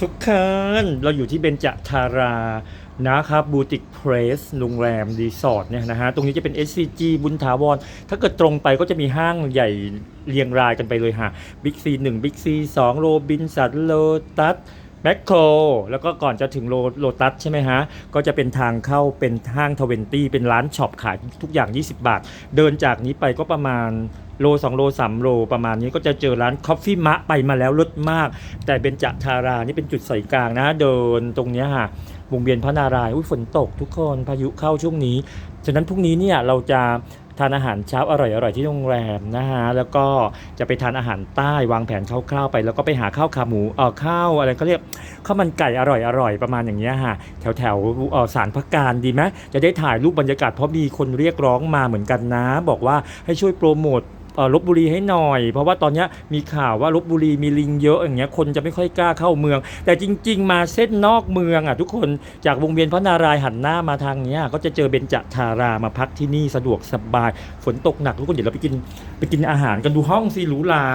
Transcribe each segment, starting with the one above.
ทุกคนเราอยู่ที่เบญจทารานะครับบูติกเพรสโรงแรมรีสอร์ทเนี่ยนะฮะ ตรงนี้จะเป็น SCG บุญถาวร ถ้าเกิดตรงไปก็จะมีห้างใหญ่เรียงรายกันไปเลยฮะบิ๊กซีหนึ่งบิ๊กซีสองโรบินสันโลตัส แมคโครแล้วก็ก่อนจะถึงโลโลตัสใช่ไหมฮะ ก็จะเป็นทางเข้าเป็นห้างทเวนตี้เป็นร้านช็อปขายทุกอย่าง 20 บาท เดินจากนี้ไปก็ประมาณโล2โล3โลประมาณนี้ก็จะเจอร้านคอฟฟี่มะไปมาแล้วรสมาก แต่เบญจทารานี่เป็นจุดใส่กลางนะ เดินตรงเนี้ยฮะวงเวียนพระนารายณ์อุ้ยฝนตกทุกคนพายุเข้าช่วงนี้ ฉะนั้นพรุ่งนี้เนี่ยเราจะ ทานอาหารเช้าอร่อยๆที่โรงแรมนะฮะแล้วก็จะไปทานอาหารใต้วางแผนคร่าวๆไป แล้วก็ไปหาข้าวขาหมูเออข้าวอะไรเขาเรียกข้าวมันไก่อร่อยๆประมาณอย่างเงี้ยฮะแถวแถวๆเอ่อสารพักการดีไหมจะได้ถ่ายรูปบรรยากาศเพราะมีคนเรียกร้องมาเหมือนกันนะ บอกว่าให้ช่วยโปรโมท ลบบุรีให้หน่อย เพราะว่าตอนนี้มีข่าวว่าลบบุรีมีลิงเยอะอย่างเงี้ยคนจะไม่ค่อยกล้าเข้าเมือง แต่จริง ๆ มาเส้นนอกเมืองอะทุกคนจากวงเวียนพระนารายณ์หันหน้ามาทางเนี้ยก็จะเจอเบญจทารามาพักที่นี่สะดวกสบาย ฝนตกหนักทุกคนเดี๋ยวเราไปกินไปกินอาหารกันดูห้องสิหรูหรา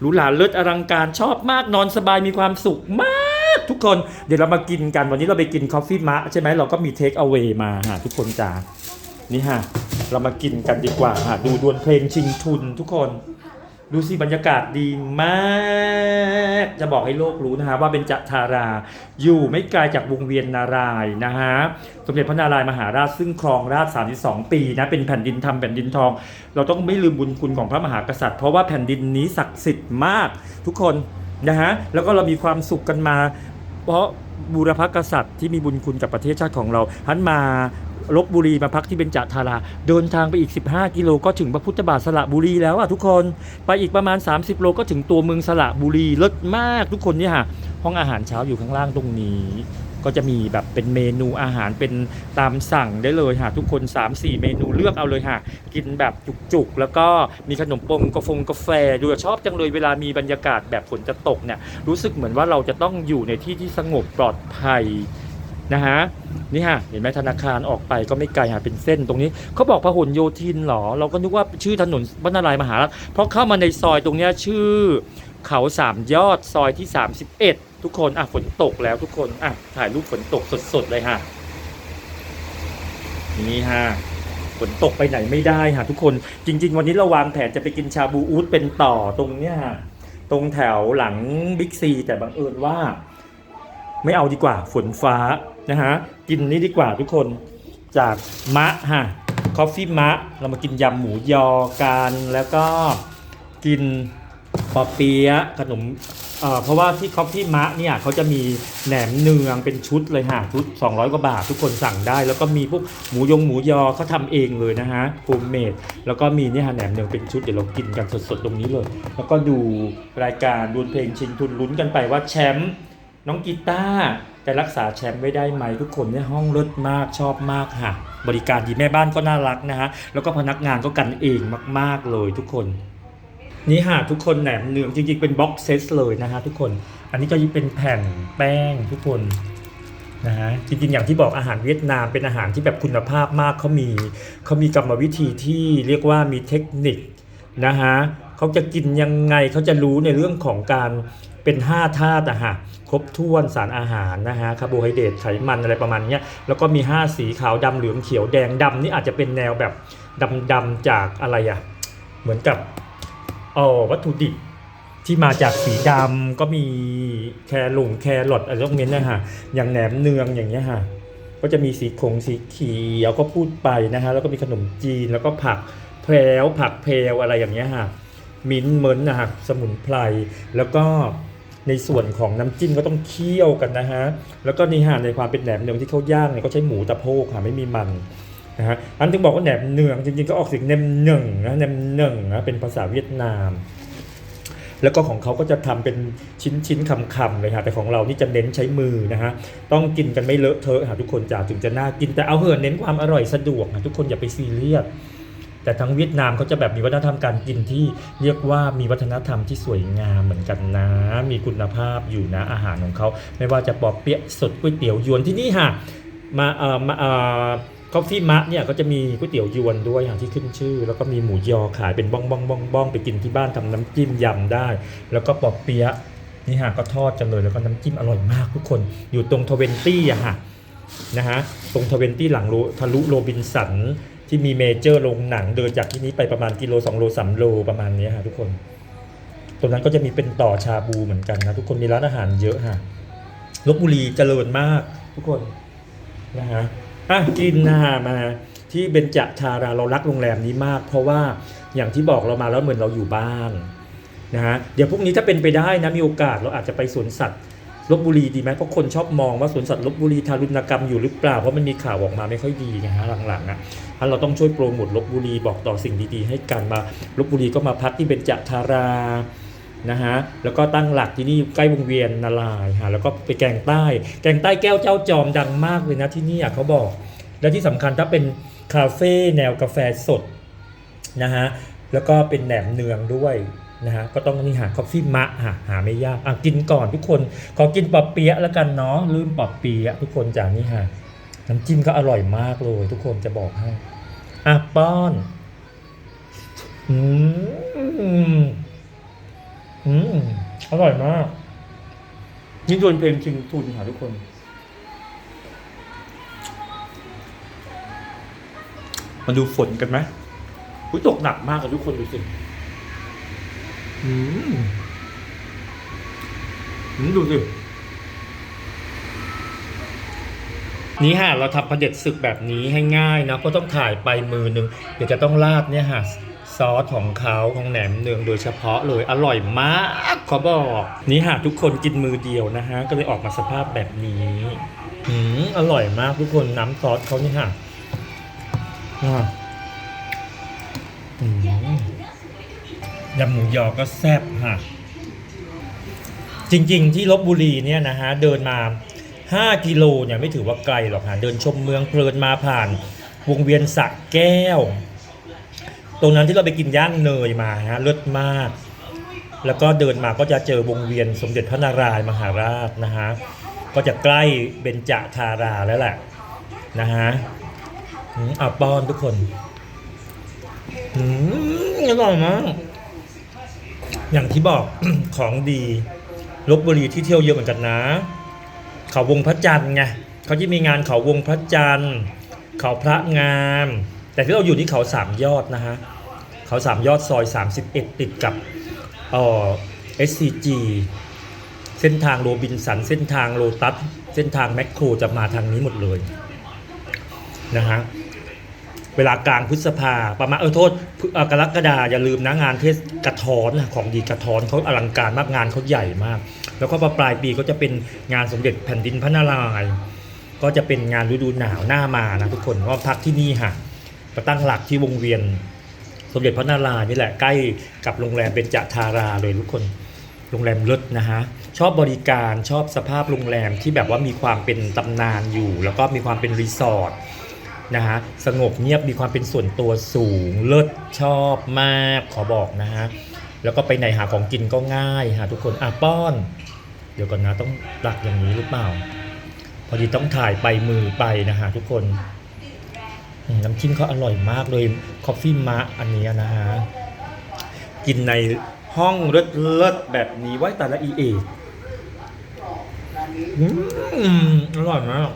หรูหราเลิศอลังการชอบมากนอนสบายมีความสุขมาก ทุกคนเดี๋ยวเรามากินกันวันนี้เราไปกินคอฟฟี่มะใช่ไหมเราก็มีเทคเอา a y มาฮะทุกคนจ้านี่ฮะ เรามากินกันดีกว่าฮะดูดวลเพลงชิงทุนทุกคน ดูสิบรรยากาศดีมาก จะบอกให้โลกรู้นะฮะว่าเป็นจัทารา อยู่ไม่ไกลจากวงเวียนนารายณ์นะฮะสมเด็จพระนารายณ์มหาราชซึ่งครองราช32 ปีนะเป็นแผ่นดินธรรมแผ่นดินทอง เราต้องไม่ลืมบุญคุณของพระมหากษัตริย์ เพราะว่าแผ่นดินนี้ศักดิ์สิทธิ์มากทุกคนนะฮะแล้วก็เรามีความสุขกันมา เพราะบูรพกษัตริย์ที่มีบุญคุณกับประเทศชาติของเราหันมา ลบบุรีมาพักที่เบญจทาราเดินทางไปอีก 15 กิโลก็ถึงพระพุทธบาทสระบุรีแล้วอะทุกคนไปอีกประมาณ 30 โลก็ถึงตัวเมืองสระบุรีเลิศมากทุกคนเนี่ยฮะห้องอาหารเช้าอยู่ข้างล่างตรงนี้ ก็จะมีแบบเป็นเมนูอาหารเป็นตามสั่งได้เลยค่ะทุกคน 3-4 เมนูเลือกเอาเลยค่ะ กินแบบจุกๆ แล้วก็มีขนมปงกาแฟกาแฟดูชอบจังเลยเวลามีบรรยากาศแบบฝนจะตกเนี่ยรู้สึกเหมือนว่าเราจะต้องอยู่ในที่ที่สงบปลอดภัย นะฮะนี่ฮะเห็นไหมธนาคารออกไปก็ไม่ไกลหาเป็นเส้นตรงนี้เขาบอกพหลโยธินเหรอ เราก็นึกว่าชื่อถนนพระนารยมหาราชเพราะเข้ามาในซอยตรงนี้ชื่อ เขาสามยอดซอยที่ 31 ทุกคนอะฝนตกแล้วทุกคนอะถ่ายรูปฝนตกสดๆเลยฮะนี่ฮะฝนตกไปไหนไม่ได้ฮะทุกคนจริง ๆ วันนี้เราวางแผนจะไปกินชาบูอูดเป็นต่อตรงเนี้ยฮะตรงแถวหลังบิ๊กซีแต่บังเอิญว่า ไม่เอาดีกว่าฝนฟ้านะฮะกินนี่ดีกว่าทุกคนจากมะฮะคอฟฟี่มะ เรามากินยำหมูยอกันแล้วก็กินปอเปี๊ยะขนมเอ่อเพราะว่าที่คอฟฟี่มะเนี่ยเขาจะมีแหนมเนืองเป็นชุดเลยฮะชุด 200 กว่าบาททุกคนสั่งได้ แล้วก็มีพวกหมูยงหมูยอเขาทำเองเลยนะฮะโฮมเมดแล้วก็มีเนี่ยฮะแหนมเนืองเป็นชุดเดี๋ยวเรากินกันสดๆตรงนี้เลย แล้วก็ดูรายการดวลเพลงชิงทุนลุ้นกันไปว่าแชมป์ น้องกีตาร์จะรักษาแชมป์ไว้ได้ไหมทุกคนเนี่ยห้องเลิศมากชอบมากค่ะ บริการดีแม่บ้านก็น่ารักนะฮะ แล้วก็พนักงานก็กันเองมาก ๆ เลยทุกคน นี่ฮะทุกคนแหนมเนืองจริง ๆ เป็นบ็อกเซตเลยนะฮะทุกคน อันนี้ก็ยิ่เป็นแผ่นแป้งทุกคนนะฮะจริงๆอย่างที่บอกอาหารเวียดนามเป็นอาหารที่แบบคุณภาพมากเขามีเขามีกรรมวิธีที่เรียกว่ามีเทคนิคนะฮะเขาจะกินยังไงเขาจะรู้ในเรื่องของการ เป็น 5 ธาตุอะฮะครบถ้วนสารอาหารนะฮะคาร์โบไฮเดรตไขมันอะไรประมาณเนี้ยแล้วก็มี 5 สีขาวดำเหลืองเขียวแดงดำนี่อาจจะเป็นแนวแบบดำๆจากอะไรอะเหมือนกับอ๋อวัตถุดิบที่มาจากสีดำก็มีแครหลงแครอทอะไรพวกนี้นะฮะอย่างแหนมเนืองอย่างเงี้ยฮะก็จะมีสีคงสีเขียวก็พูดไปนะฮะแล้วก็มีขนมจีนแล้วก็ผักแพรวผักเพลวอะไรอย่างเงี้ยฮะมิ้นท์เหมือนนะฮะสมุนไพรแล้วก็ ในส่วนของน้ำจิ้มก็ต้องเคี่ยวกันนะฮะ แล้วก็นี่ฮะในความเป็นแหนมเนืองที่เขาย่างเนี่ยก็ใช้หมูตะโพกค่ะไม่มีมันนะฮะอันถึงบอกว่าแหนมเนืองจริงๆก็ออกเสียงเนมหนึ่งนะเนมหนึ่งนะเป็นภาษาเวียดนาม แล้วก็ของเขาก็จะทำเป็นชิ้นชิ้นๆคำๆเลยฮะแต่ของเรานี่จะเน้นใช้มือนะฮะต้องกินกันไม่เลอะเทอะฮะทุกคนจ้าถึงจะน่ากินแต่เอาเหอะเน้นความอร่อยสะดวกนะทุกคนอย่าไปซีเรียส แต่ทั้งเวียดนามเขาจะแบบมีวัฒนธรรมการกินที่เรียกว่ามีวัฒนธรรมที่สวยงามเหมือนกันนะ มีคุณภาพอยู่นะอาหารของเขา ไม่ว่าจะปอเปี๊ยะสดก๋วยเตี๋ยวยวนที่นี่ฮะมาเอ่อมาเอ่อกาแฟมะเนี่ยก็จะมีก๋วยเตี๋ยวยวนด้วยอย่างที่ขึ้นชื่อ แล้วก็มีหมูยอขายเป็นบ้องบ้องบ้องบ้องไปกินที่บ้านทำน้ำจิ้มยำได้ แล้วก็ปอเปี๊ยะนี่ฮะก็ทอดกันเลยแล้วก็น้ำจิ้มอร่อยมากทุกคนอยู่ตรงทเวนตี้อะฮะนะฮะตรงทเวนตี้หลังโลทะลุโรบินสัน ที่มีเมเจอร์โรงหนังเดินจากที่นี้ไปประมาณกิโล2โล3โลประมาณนี้ฮะทุกคน ตรงนั้นก็จะมีเป็นต่อชาบูเหมือนกันนะทุกคนมีร้านอาหารเยอะฮะลบบุรีเจริญมาก ทุกคนนะฮะอะกินนะฮะมาที่เบญจทาราเรารักโรงแรมนี้มาก เพราะว่าอย่างที่บอกเรามาแล้วเหมือนเราอยู่บ้านนะฮะเดี๋ยวพรุ่งนี้ถ้าเป็นไปได้นะมีโอกาสเราอาจจะไปสวนสัตว์ ลบบุรีดีไหมเพราะคนชอบมองว่าสวนสัตว์ลบบุรีทารุณกรรมอยู่หรือเปล่าเพราะมันมีข่าวออกมาไม่ค่อยดีนะฮะหลังๆอะถ้าเราต้องช่วยโปรโมทลบบุรีบอกต่อสิ่งดีๆ ให้กันมาลบบุรีก็มาพักที่เบญจทารานะฮะแล้วก็ตั้งหลักที่นี่ใกล้วงเวียนนาลายฮะแล้วก็ไปแกงใต้ แกงใต้แก้วเจ้าจอมดังมากเลยนะที่นี่อะเขาบอก และที่สำคัญถ้าเป็นคาเฟ่แนวกาแฟสดนะฮะแล้วก็เป็นแหนมเนืองด้วย นะฮะก็ต้องนี่หาคอฟฟี่มะหาหาไม่ยากอะกินก่อนทุกคนขอกินปอเปี๊ยะแล้วกันเนาะลืมปอเปี๊ยะทุกคนจากนี่ฮะน้ำจิ้มก็อร่อยมากเลย ทุกคนจะบอกให้อะป้อนอืมอืมอร่อยมากนี่โดนเพลงชิงทุนค่ะทุกคนมาดูฝนกันไหมอุ้ยตกหนักมากอะทุกคนดูสิ อืมดูสิ นี่ฮะเราทำประเด็ดศึกแบบนี้ให้ง่ายนะ ก็ต้องถ่ายไปมือหนึ่งเดี๋ยวจะต้องราดเนี่ยฮะซอสของเขาของแหนมเนืองโดยเฉพาะเลยอร่อยมากขอบอก นี่ฮะทุกคนกินมือเดียวนะฮะ ก็เลยออกมาสภาพแบบนี้อืมอร่อยมากทุกคนน้ำซอสเขานี่ฮะอ่าอืม ยำหมูยอก็แซ่บฮะจริงๆ ที่ลบบุรีเนี่ยนะฮะเดินมา 5 กิโลเนี่ยไม่ถือว่าไกลหรอกฮะเดินชมเมืองเพลินมาผ่าน วงเวียนสักแก้ว ตรงนั้นที่เราไปกินย่างเนยมาฮะเลิศมาก แล้วก็เดินมาก็จะเจอวงเวียนสมเด็จพระนารายณ์มหาราชนะฮะก็จะใกล้เบญจทาราแล้วแหละนะฮะอืมอะป้อนทุกคน อืมอร่อยมาก อย่างที่บอก ของดีลบบุรีที่เที่ยวเยอะเหมือนกันนะ เขาวงพระจันทร์ไงเขาจะมีงานเขาวงพระจันทร์ เขาพระงาม แต่ที่เราอยู่ที่เขาสามยอดนะฮะเขาสามยอดซอย 31 ติดกับเอ่อ SCG เส้นทางโรบินสัน เส้นทางโลตัส เส้นทางแมคโครจะมาทางนี้หมดเลยนะฮะ เวลากลางพฤษภาประมาณเออโทษกรกฎาอย่าลืมนะงานเทศกระท้อนของดีกระท้อนเขาอลังการมากงานเขาใหญ่มาก แล้วก็ปลายปีก็จะเป็นงานสมเด็จแผ่นดินพระนารายณ์ก็จะเป็นงานฤดูหนาวหน้ามานะทุกคนก็พักที่นี่ค่ะก็ตั้งหลักที่วงเวียน สมเด็จพระนารายณ์นี่แหละใกล้กับโรงแรมเป็นจทาราเลยทุกคนโรงแรมเลิศนะฮะชอบบริการชอบสภาพโรงแรมที่แบบว่ามีความเป็นตำนานอยู่ แล้วก็มีความเป็นรีสอร์ท นะฮะสงบเงียบมีความเป็นส่วนตัวสูงเลิศชอบมากขอบอกนะฮะแล้วก็ไปไหนหาของกินก็ง่ายฮะทุกคนอะป้อน เดี๋ยวก่อนนะต้องตักอย่างนี้หรือเปล่า พอดีต้องถ่ายไปมือไปนะฮะทุกคนน้ำจิ้มเขาอร่อยมากเลยคอฟฟี่มะอันนี้นะฮะกินในห้องเลิศเลิศแบบนี้ไว้แต่ละอีเอออร่อยมาก